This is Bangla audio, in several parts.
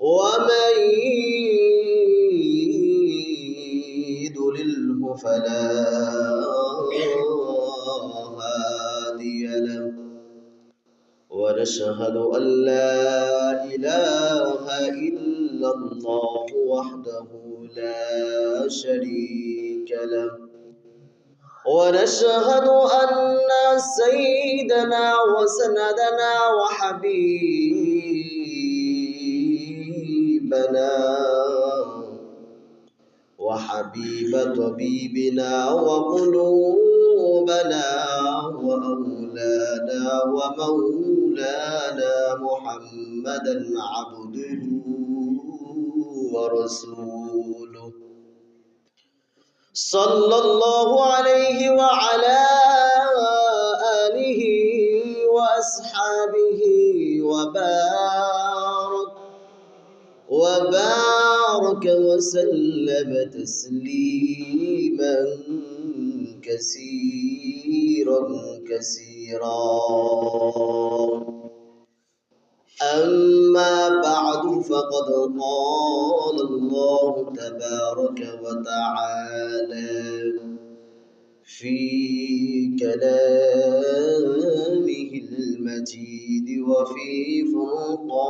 ومن يضلله فلا هادي له. ونشهد أن لا إله إلا الله وحده لا شريك له. ونشهد أن سيدنا وسندنا وحبيبنا وحبيب طبيبنا وقلوبنا وأولانا ومولانا محمدا عبده ورسوله. صلى الله عليه وعلى آله وأصحابه وبارك وبارك وسلم تسليما كثيرا كثيرا. أما بعد فقد قال الله تبارك وتعالى في كلامه المجيد وفي فرقانه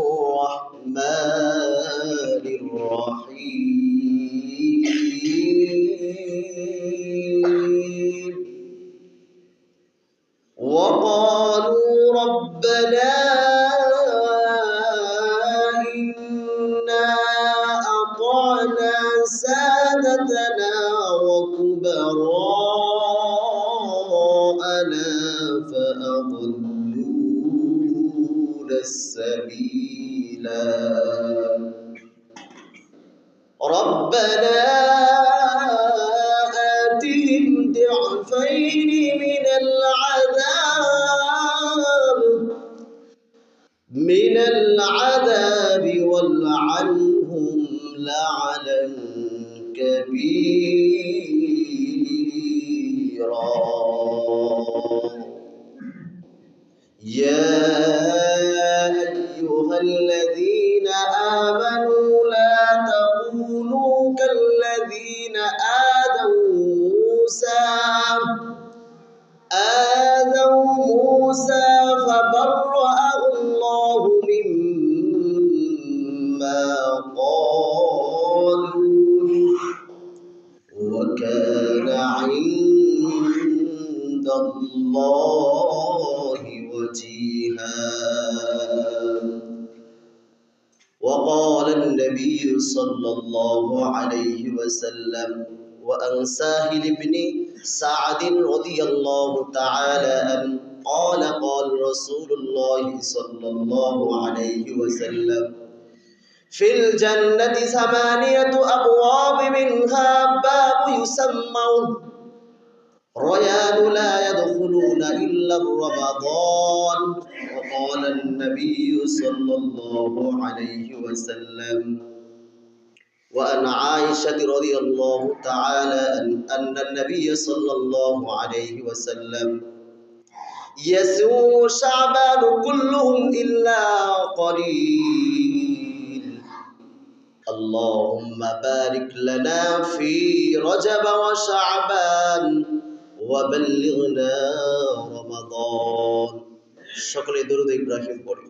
وقالوا ربنا إنا أطعنا سادتنا وكبراءنا فأضلونا السبيلا. ربنا Yeah. وسلم وأن ساهل بن سعد رضي الله تعالى عنه قال قال رسول الله صلى الله عليه وسلم في الجنة ثمانية أبواب منها باب يسمى ريان لا يدخلون إلا رمضان وقال النبي صلى الله عليه وسلم. وأن عائشة رضي الله تعالى أن النبي صلى الله عليه وسلم يسوع شعبان كلهم إلا قليل اللهم بارك لنا في رجب وشعبان وبلغنا رمضان شكر درود إبراهيم পড়ি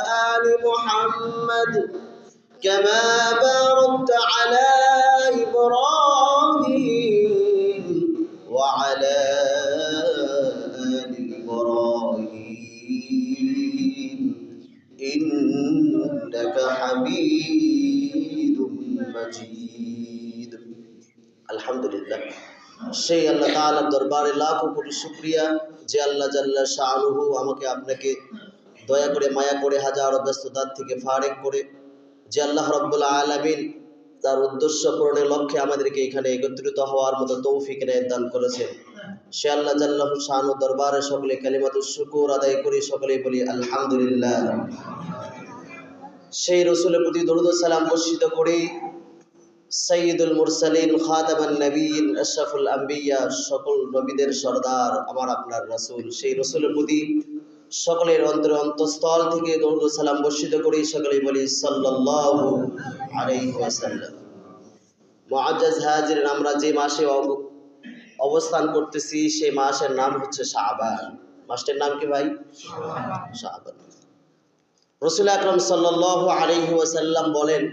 محمد كما باركت على إبراهيم وعلى آل إبراهيم. إنك حميد مجيد. الحمد لله সেই আল্লাহ তাআলার দরবারে লাখো কোটি শুকরিয়া যে আল্লাহ জাল্লা শাহরুহু আমাকে আপনাকে দয়া করে মায়া করে হাজারো ব্যস্ততার থেকে ফারেক করে যে আল্লাহ রব্বুল আলমিন তার উদ্দেশ্য পূরণের লক্ষ্যে আমাদেরকে এখানে একত্রিত হওয়ার মতো তৌফিক এনায়েত দান করেছেন। সে আল্লাহ জাল্লাহ শাহানু দরবারে সকলে কালিমাতুর শুকুর আদায় করি সকলে বলি, আলহামদুলিল্লাহ সেই রসুলের প্রতি দরুদ সালাম বর্ষিত করি সৈয়দুল মুরসালিন, খাতামান নবীন, আশরাফুল আম্বিয়া, সকল নবীদের সর্দার, আমার আপনার রাসূল। সেই রসুলের প্রতি সকলের অন্তরে অন্তঃস্থল থেকে ও সালাম বর্ষিত করি সকলে বলি সাল্লাল্লাহু আলাইহি ওয়াসাল্লাম। মুআজ্জাজ হাজিরিন আমরা যে মাসে অব- অবস্থান করতেছি, সেই মাসের নাম হচ্ছে শাবান। মাসটির নাম কি ভাই? শাবান। রসুল আকরম সাল্লাল্লাহু আলাইহি ওয়াসাল্লাম বলেন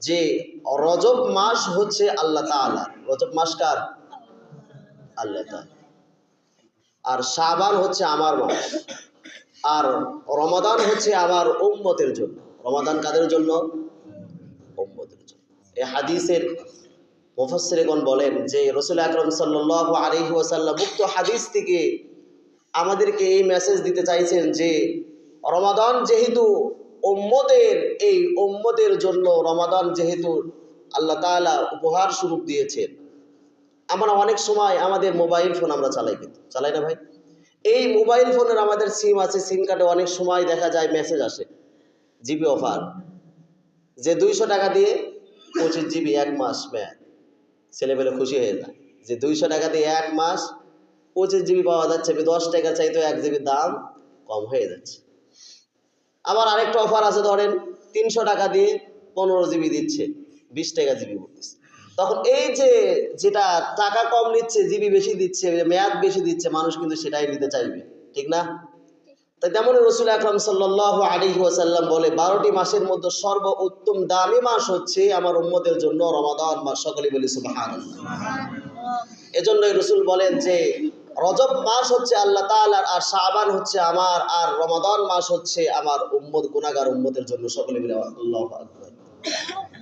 যে, রজব মাস হচ্ছে আল্লাহ তাআলা। রজব মাস কার? আল্লাহ তাআলা। আর শাবান হচ্ছে আমার মাস। আর রমাদান হচ্ছে আমার উম্মতের জন্য। রমাদান কাদের জন্য? উম্মতের জন্য। এই হাদিসের মুফাসসিরগণ বলেন যে রসুল আকরম সাল্লাল্লাহু আলাইহি ওয়াসাল্লাম উক্ত হাদিস থেকে আমাদেরকে এই মেসেজ দিতে চাইছেন যে রমাদান যেহেতু উম্মতের, এই উম্মতের জন্য রমাদান যেহেতু আল্লাহ তাআলা উপহার স্বরূপ দিয়েছেন। আমরা অনেক সময় আমাদের মোবাইল ফোন আমরা চালাই কিন্তু। চালাই না ভাই? এই মোবাইল ফোনের আমাদের সিম আছে সিম কার্ডে অনেক সময় দেখা যায় মেসেজ আসে জিবি অফার যে দুইশো টাকা দিয়ে পঁচিশ জিবি এক মাস মেয়াদ ছেলেমেলে খুশি হয়ে যায়। যে দুইশো টাকা দিয়ে এক মাস পঁচিশ জিবি পাওয়া যাচ্ছে দশ টাকা চাইতেও এক জিবির দাম কম হয়ে যাচ্ছে। আবার আরেকটা অফার আছে ধরেন, তিনশো টাকা দিয়ে পনেরো জিবি দিচ্ছে, বিশ টাকা জিবি বলতেছে। তখন এই যে যেটা টাকা কম নিচ্ছে, জিবি বেশি দিচ্ছে, মেয়াদ বেশি দিচ্ছে, মানুষ কিন্তু সেটাই নিতে চাইবে। ঠিক না? তাই তেমন রসুল আকরম সাল্লাহ আলী ওয়াসাল্লাম বলে, বারোটি মাসের মধ্যে সর্ব উত্তম দামি মাস হচ্ছে আমার উম্মতের জন্য রমাদান মাস। সকলে বলি সুবাহান এজন্যই রসুল বলেন যে, রজব মাস হচ্ছে আল্লাহ তাআলার আর শাহবান হচ্ছে আমার, আর রমাদান মাস হচ্ছে আমার উম্মত গুনাগার উম্মতের জন্য। সকলে মিলে আল্লাহ আকবার।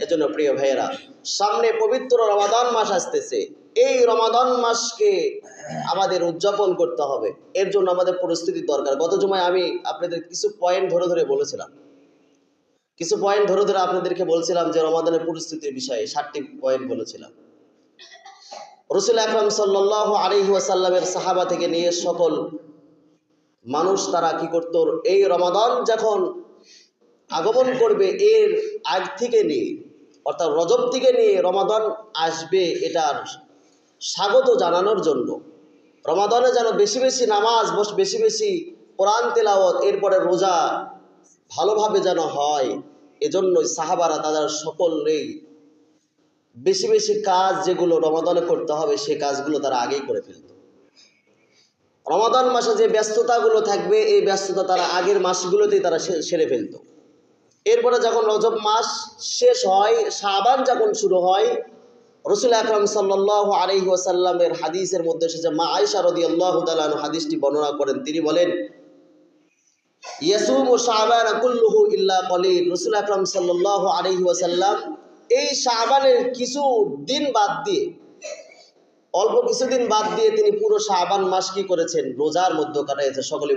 এজন্য প্রিয় ভাইয়েরা, সামনে পবিত্র রমাদান মাস আসতেছে। এই রমাদান মাসকে আমাদের উদযাপন করতে হবে। এর জন্য আমাদের পরিস্থিতির দরকার। গত জমায় আমি আপনাদের কিছু পয়েন্ট ধরে ধরে বলেছিলাম। কিছু পয়েন্ট ধরে ধরে আপনাদেরকে বলছিলাম যে রমাদানের পরিস্থিতির বিষয়ে ষাটটি পয়েন্ট বলেছিলাম। রসুল আকরম সাল্লাহ আলহি ওয়াসাল্লামের সাহাবা থেকে নিয়ে সকল মানুষ তারা কি করতো? এই রমাদান যখন আগমন করবে, এর আগ থেকে নিয়ে অর্থাৎ রজব থেকে নিয়ে রমাদান আসবে এটার স্বাগত জানানোর জন্য। রমাদানে যেন বেশি বেশি নামাজ, বস বেশি বেশি কোরআন তেলাওয়াত, এরপরে রোজা ভালোভাবে যেন হয়, এজন্যই সাহাবারা তাদের সকলেই বেশি বেশি কাজ যেগুলো রমাদানে করতে হবে সেই কাজগুলো তারা আগেই করে ফেলত রমাদান মাসে যে ব্যস্ততাগুলো থাকবে, এই ব্যস্ততা তারা আগের মাসগুলোতেই তারা সেরে ফেলতো। এরপরে যখন রজব মাস শেষ হয়, শাবান যখন শুরু হয়, রসুল আকরম সাল্লাহ আলহি ওয়াসাল্লামের হাদিসের মধ্যে এসেছে, মা আয়সা রদি আল্লাহ হাদিসটি বর্ণনা করেন, তিনি বলেন ও রসুল এই কিছু দিন বাদ দিয়ে, অল্প কিছুদিন বাদ দিয়ে তিনি পুরো মাস কি করেছেন? রোজার সকলে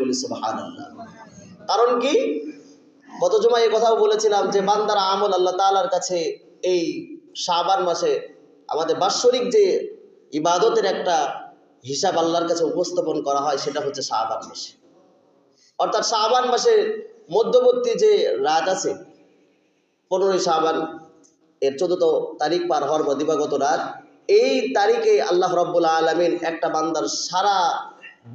কারণ কি? গত জমা এই কথাও বলেছিলাম যে, বান্দার আমল আল্লাহ তালার কাছে এই শাবান মাসে আমাদের বাৎসরিক যে ইবাদতের একটা হিসাব আল্লাহর কাছে উপস্থাপন করা হয়, সেটা হচ্ছে শাবান মাসে। অর্থাৎ শাবান মাসের মধ্যবর্তী যে রাত আছে, পনেরোই শাবান এর চতুর্থ তারিখ পার হওয়ার পর দিবাগত রাত, এই তারিখে আল্লাহ রব্বুল আলমিন একটা বান্দার সারা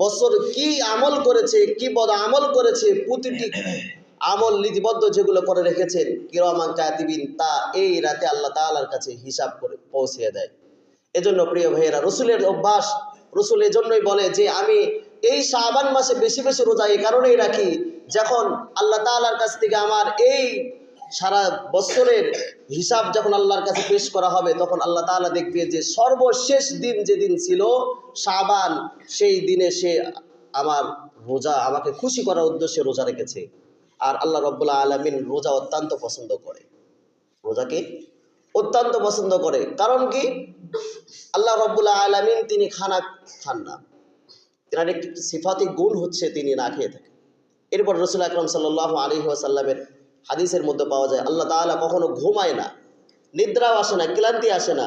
বছর কি আমল করেছে, কি বদ আমল করেছে, প্রতিটি আমল লিপিবদ্ধ যেগুলো করে রেখেছেন কিরমান কাতিবিন, তা এই রাতে আল্লাহ তাআলার কাছে হিসাব করে পৌঁছে দেয়। এজন্য প্রিয় ভাইয়েরা, রসুলের অভ্যাস, রসুল এজন্যই বলে যে, আমি এই শাবান মাসে বেশি বেশি রোজা এই কারণেই রাখি যখন আল্লাহ তাআলার কাছ থেকে আমার এই সারা বছরের হিসাব যখন আল্লাহর কাছে পেশ করা হবে, তখন আল্লাহ তাআলা দেখবে যে, সর্বশেষ দিন যেদিন ছিল শাবান, সেই দিনে সে আমার রোজা, আমাকে খুশি করার উদ্দেশ্যে রোজা রেখেছে। আর আল্লাহ রব্বুল্লাহ আলমিন রোজা অত্যন্ত পছন্দ করে। রোজাকে অত্যন্ত পছন্দ করে। কারণ কি? আল্লাহ রব্বুল্লাহ আলমিন তিনি খানা খান না। তেনার একটি সিফাতি গুণ হচ্ছে তিনি না খেয়ে থাকেন। এরপর রসুল আকরম সাল্লাহ আলী ওয়াসাল্লামের হাদিসের মধ্যে পাওয়া যায়, আল্লাহ তাআলা কখনো ঘুমায় না, নিদ্রাও আসে না, ক্লান্তি আসে না।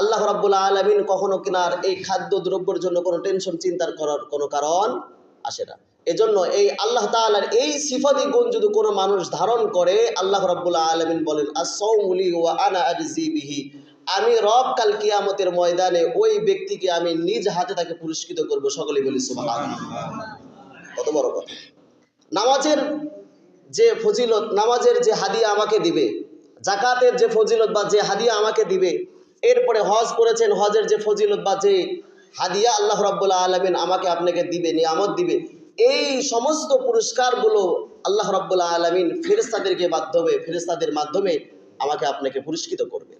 আল্লাহ রাব্বুল্লাহ আলমিন কখনো কিনার এই খাদ্য দ্রব্যের জন্য কোনো টেনশন চিন্তার করার কোনো কারণ আসে না। এজন্য এই আল্লাহ তালার এই সিফাতি গুণ যদি কোনো মানুষ ধারণ করে, আল্লাহ রাব্বুল্লাহ আলমিন বলেন আসৌলি ওয়া আনা বিহি। আমি রব কাল কিয়ামতের ময়দানে ওই ব্যক্তিকে আমি নিজ হাতে তাকে পুরস্কৃত করব। সকলে বলি সুবহানাল্লাহ। কত বড় কথা। নামাজের যে ফজিলত, নামাজের যে হাদিয়া আমাকে দিবে জাকাতের যে ফজিলত বা যে হাদিয়া আমাকে দিবে, এরপরে হজ করেছেন, হজের যে ফজিলত বা যে হাদিয়া আল্লাহ রাব্বুল আলমিন আমাকে আপনাকে দিবে, নিয়ামত দিবে এই সমস্ত পুরস্কারগুলো আল্লাহ রাব্বুল আলমিন ফেরেস্তাদেরকে মাধ্যমে ফেরেস্তাদের মাধ্যমে আমাকে আপনাকে পুরস্কৃত করবে।